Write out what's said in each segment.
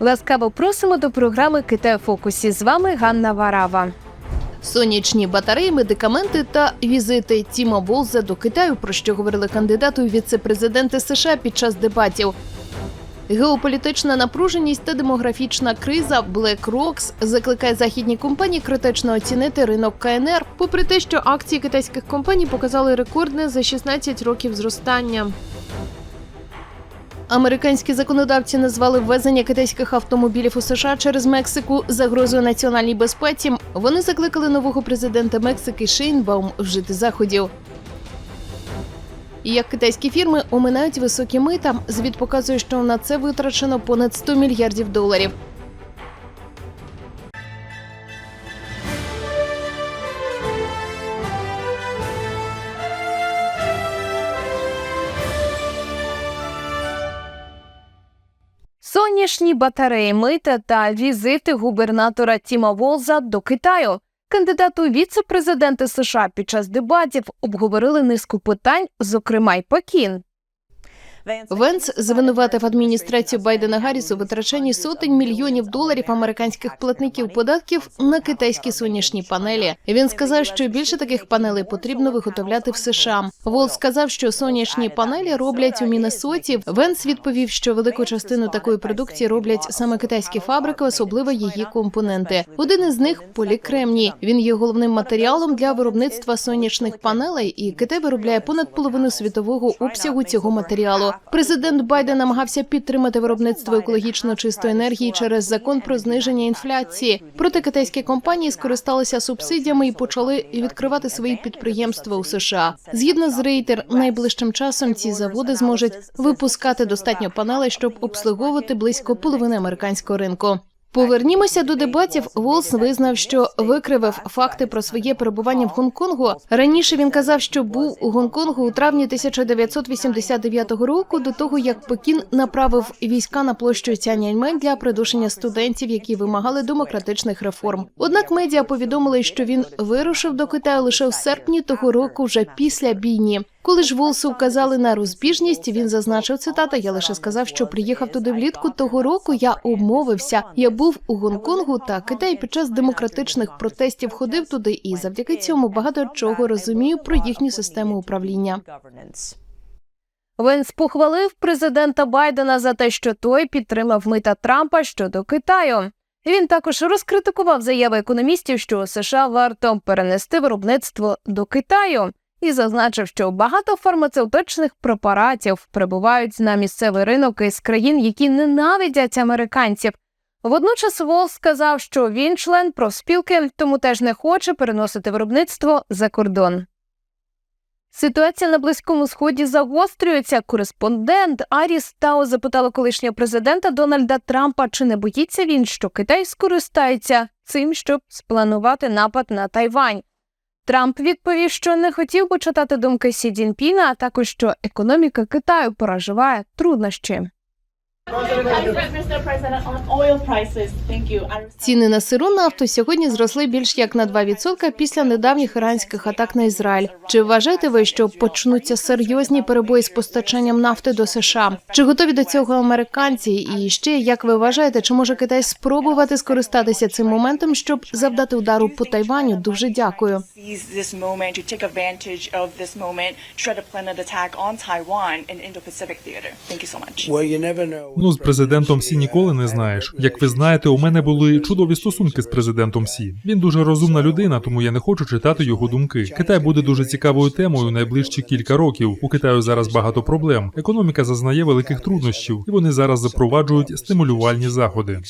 Ласкаво просимо до програми Китай фокусі. З вами Ганна Варава. Сонячні батареї, медикаменти та візити Тіма Волза до Китаю, про що говорили кандидати у віце-президенти США під час дебатів. Геополітична напруженість та демографічна криза BlackRock закликає західні компанії критично оцінити ринок КНР, попри те, що акції китайських компаній показали рекордне за 16 років зростання. Американські законодавці назвали ввезення китайських автомобілів у США через Мексику загрозою національній безпеці. Вони закликали нового президента Мексики Шейнбаум вжити заходів. Як китайські фірми оминають високі мита, звіт показує, що на це витрачено понад 100 мільярдів доларів. Сонячні батареї мита та візити губернатора Тіма Волза до Китаю. Кандидату віце-президенти США під час дебатів обговорили низку питань, зокрема й Пекін. Венс звинуватив адміністрацію Байдена Гарріс у витрачанні сотень мільйонів доларів американських платників податків на китайські сонячні панелі. Він сказав, що більше таких панелей потрібно виготовляти в США. Волс сказав, що сонячні панелі роблять у Міннесоті. Венс відповів, що велику частину такої продукції роблять саме китайські фабрики, особливо її компоненти. Один із них полікремній. Він є головним матеріалом для виробництва сонячних панелей, і Китай виробляє понад половину світового обсягу цього матеріалу. Президент Байден намагався підтримати виробництво екологічно чистої енергії через закон про зниження інфляції. Проте китайські компанії скористалися субсидіями і почали відкривати свої підприємства у США. Згідно з Рейтер, найближчим часом ці заводи зможуть випускати достатньо панелей, щоб обслуговувати близько половини американського ринку. Повернімося до дебатів. Волс визнав, що викривив факти про своє перебування в Гонконгу. Раніше він казав, що був у Гонконгу у травні 1989 року, до того як Пекін направив війська на площу Цяньаньмень для придушення студентів, які вимагали демократичних реформ. Однак медіа повідомили, що він вирушив до Китаю лише в серпні того року, вже після бійні. Коли ж Волсу вказали на розбіжність, він зазначив цитата. Я лише сказав, що приїхав туди влітку того року. Я обмовився. Я був у Гонконгу та Китай під час демократичних протестів ходив туди, і завдяки цьому багато чого розумію про їхню систему управління. Венс похвалив президента Байдена за те, що той підтримав мита Трампа щодо Китаю. Він також розкритикував заяви економістів, що США варто перенести виробництво до Китаю, і зазначив, що багато фармацевтичних препаратів прибувають на місцевий ринок із країн, які ненавидять американців. Водночас Волс сказав, що він член профспілки, тому теж не хоче переносити виробництво за кордон. Ситуація на близькому сході загострюється. Кореспондент Аріс Тао запитала колишнього президента Дональда Трампа, чи не боїться він, що Китай скористається цим, щоб спланувати напад на Тайвань. Трамп відповів, що не хотів почитати думки Сі Цзіньпіна, а також що економіка Китаю переживає труднощі. Ціни на сиру нафту сьогодні зросли більш як на 2% після недавніх іранських атак на Ізраїль. Чи вважаєте ви, що почнуться серйозні перебої з постачанням нафти до США? Чи готові до цього американці? І ще як ви вважаєте, чи може Китай спробувати скористатися цим моментом, щоб завдати удару по Тайваню? Дуже дякую. Well, you never know. Ну, з президентом Сі ніколи не знаєш. Як ви знаєте, у мене були чудові стосунки з президентом Сі. Він дуже розумна людина, тому я не хочу читати його думки. Китай буде дуже цікавою темою найближчі кілька років. У Китаю зараз багато проблем. Економіка зазнає великих труднощів, і вони зараз запроваджують стимулювальні заходи.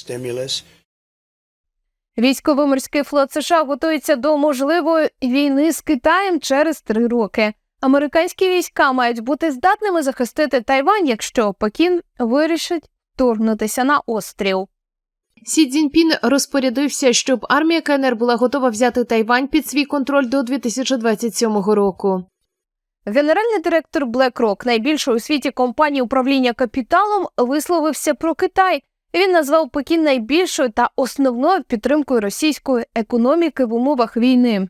Військово-морський флот США готується до можливої війни з Китаєм через три роки. Американські війська мають бути здатними захистити Тайвань, якщо Пекін вирішить вторгнутися на острів. Сі Цзіньпін розпорядився, щоб армія КНР була готова взяти Тайвань під свій контроль до 2027 року. Генеральний директор BlackRock, найбільшої у світі компанії управління капіталом, висловився про Китай. Він назвав Пекін найбільшою та основною підтримкою російської економіки в умовах війни.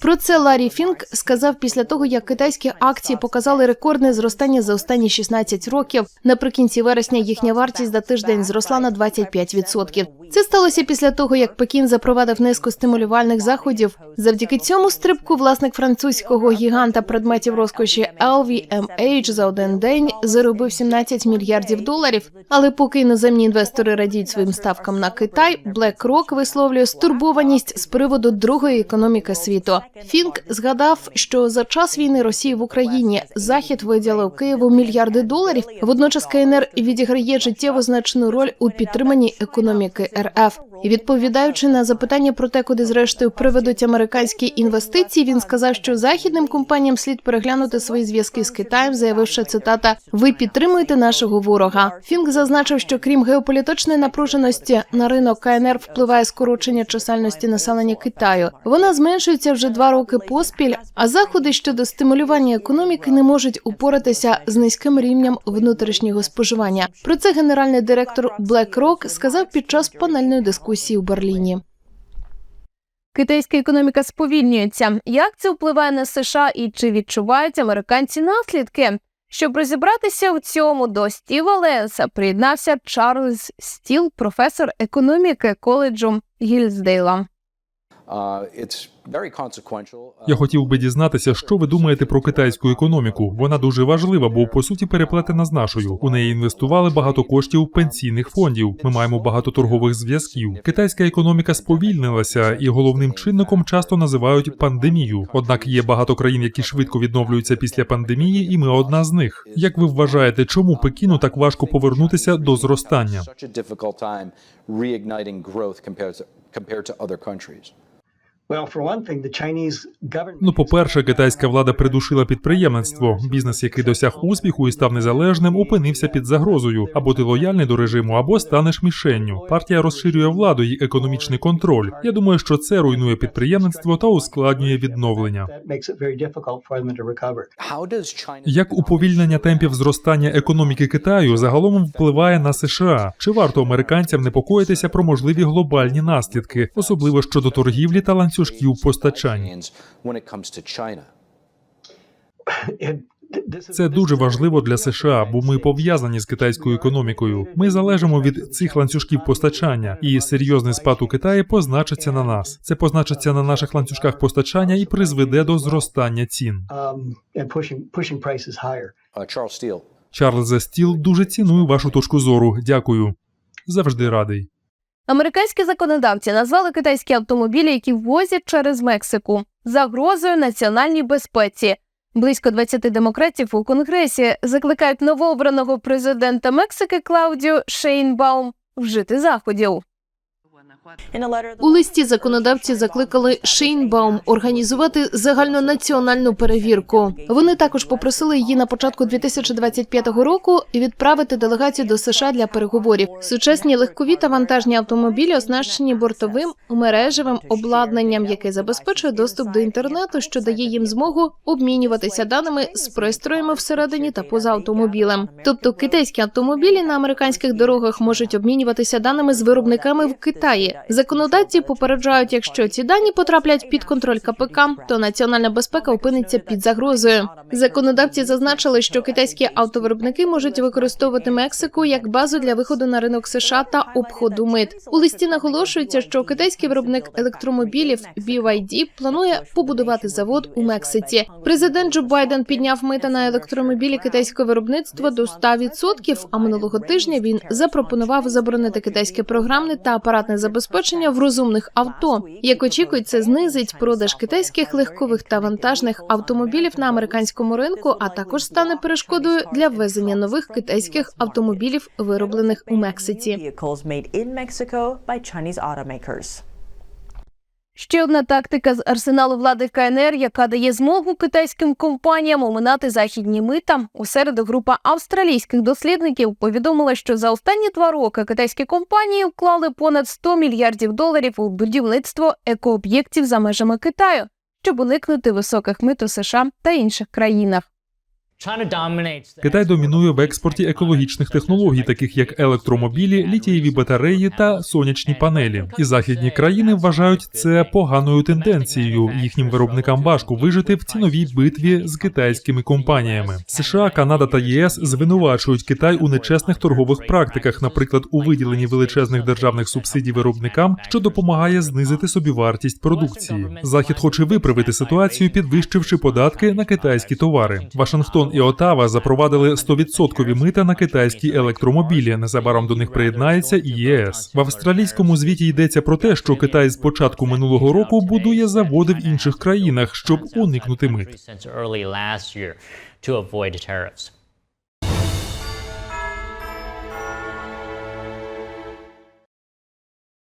Про це Ларі Фінк сказав після того, як китайські акції показали рекордне зростання за останні 16 років. Наприкінці вересня їхня вартість за тиждень зросла на 25%. Це сталося після того, як Пекін запровадив низку стимулювальних заходів. Завдяки цьому стрибку власник французького гіганта предметів розкоші LVMH за один день заробив 17 мільярдів доларів. Але поки іноземні інвестори радіють своїм ставкам на Китай, BlackRock висловлює стурбованість з приводу другої економіки світу. Фінк згадав, що за час війни Росії в Україні Захід виділив Києву мільярди доларів. Водночас КНР відіграє життєво значну роль у підтриманні економіки РФ. І відповідаючи на запитання про те, куди зрештою приведуть американські інвестиції, він сказав, що західним компаніям слід переглянути свої зв'язки з Китаєм, заявивши цитата: Ви підтримуєте нашого ворога. Фінк зазначив, що крім геополітичної напруженості на ринок КНР впливає скорочення чисельності населення Китаю. Вона зменшується вже два роки поспіль. А заходи щодо стимулювання економіки не можуть упоратися з низьким рівнем внутрішнього споживання. Про це генеральний директор BlackRock сказав під час панельної дискусії у Берліні. Китайська економіка сповільнюється. Як це впливає на США і чи відчувають американці наслідки? Щоб розібратися в цьому до Стіва Ленса приєднався Чарльз Стіл, професор економіки коледжу Гільсдейла. Я хотів би дізнатися, що ви думаєте про китайську економіку. Вона дуже важлива, бо по суті переплетена з нашою. У неї інвестували багато коштів пенсійних фондів. Ми маємо багато торгових зв'язків. Китайська економіка сповільнилася, і головним чинником часто називають пандемію. Однак є багато країн, які швидко відновлюються після пандемії, і ми одна з них. Як ви вважаєте, чому Пекіну так важко повернутися до зростання? Ну, по-перше, китайська влада придушила підприємництво. Бізнес, який досяг успіху і став незалежним, опинився під загрозою. Або ти лояльний до режиму, або станеш мішенню. Партія розширює владу і економічний контроль. Я думаю, що це руйнує підприємництво та ускладнює відновлення. That makes it very difficult for them to recover. How does China Як уповільнення темпів зростання економіки Китаю загалом впливає на США? Чи варто американцям непокоїтися про можливі глобальні наслідки, особливо щодо торгівлі та ланцюжків постачань? Це дуже важливо для США, бо ми пов'язані з китайською економікою. Ми залежимо від цих ланцюжків постачання, і серйозний спад у Китаї позначиться на нас. Це позначиться на наших ланцюжках постачання і призведе до зростання цін. Чарльзе Стіл дуже ціную вашу точку зору. Дякую. Завжди радий. Американські законодавці назвали китайські автомобілі, які ввозять через Мексику, загрозою національній безпеці. Близько 20 демократів у конгресі закликають новообраного президента Мексики Клаудіо Шейнбаум вжити заходів. У листі законодавці закликали Шейнбаум організувати загальнонаціональну перевірку. Вони також попросили її на початку 2025 року відправити делегацію до США для переговорів. Сучасні легкові та вантажні автомобілі оснащені бортовим мережевим обладнанням, яке забезпечує доступ до інтернету, що дає їм змогу обмінюватися даними з пристроями всередині та поза автомобілем. Тобто китайські автомобілі на американських дорогах можуть обмінюватися даними з виробниками в Китаї. Законодавці попереджають, якщо ці дані потраплять під контроль КПК, то національна безпека опиниться під загрозою. Законодавці зазначили, що китайські автовиробники можуть використовувати Мексику як базу для виходу на ринок США та обходу мит. У листі наголошується, що китайський виробник електромобілів BYD планує побудувати завод у Мексиці. Президент Джо Байден підняв мита на електромобілі китайського виробництва до 100%, А минулого тижня він запропонував заборонити китайське програмне та апаратне забезпечення в розумних авто. Як очікують, це знизить продаж китайських легкових та вантажних автомобілів на американському ринку, а також стане перешкодою для ввезення нових китайських автомобілів, вироблених у Мексиці. Ще одна тактика з арсеналу влади КНР, яка дає змогу китайським компаніям оминати західні мита. У середу група австралійських дослідників повідомила, що за останні два роки китайські компанії вклали понад 100 мільярдів доларів у будівництво екооб'єктів за межами Китаю, щоб уникнути високих мит у США та інших країнах. Китай домінує в експорті екологічних технологій, таких як електромобілі, літієві батареї та сонячні панелі. І західні країни вважають це поганою тенденцією. Їхнім виробникам важко вижити в ціновій битві з китайськими компаніями. США, Канада та ЄС звинувачують Китай у нечесних торгових практиках, наприклад, у виділенні величезних державних субсидій виробникам, що допомагає знизити собівартість продукції. Захід хоче виправити ситуацію, підвищивши податки на китайські товари. Вашингтон і Отава запровадили 100% мита на китайські електромобілі. Незабаром до них приєднається і ЄС. В австралійському звіті йдеться про те, що Китай з початку минулого року будує заводи в інших країнах, щоб уникнути мит.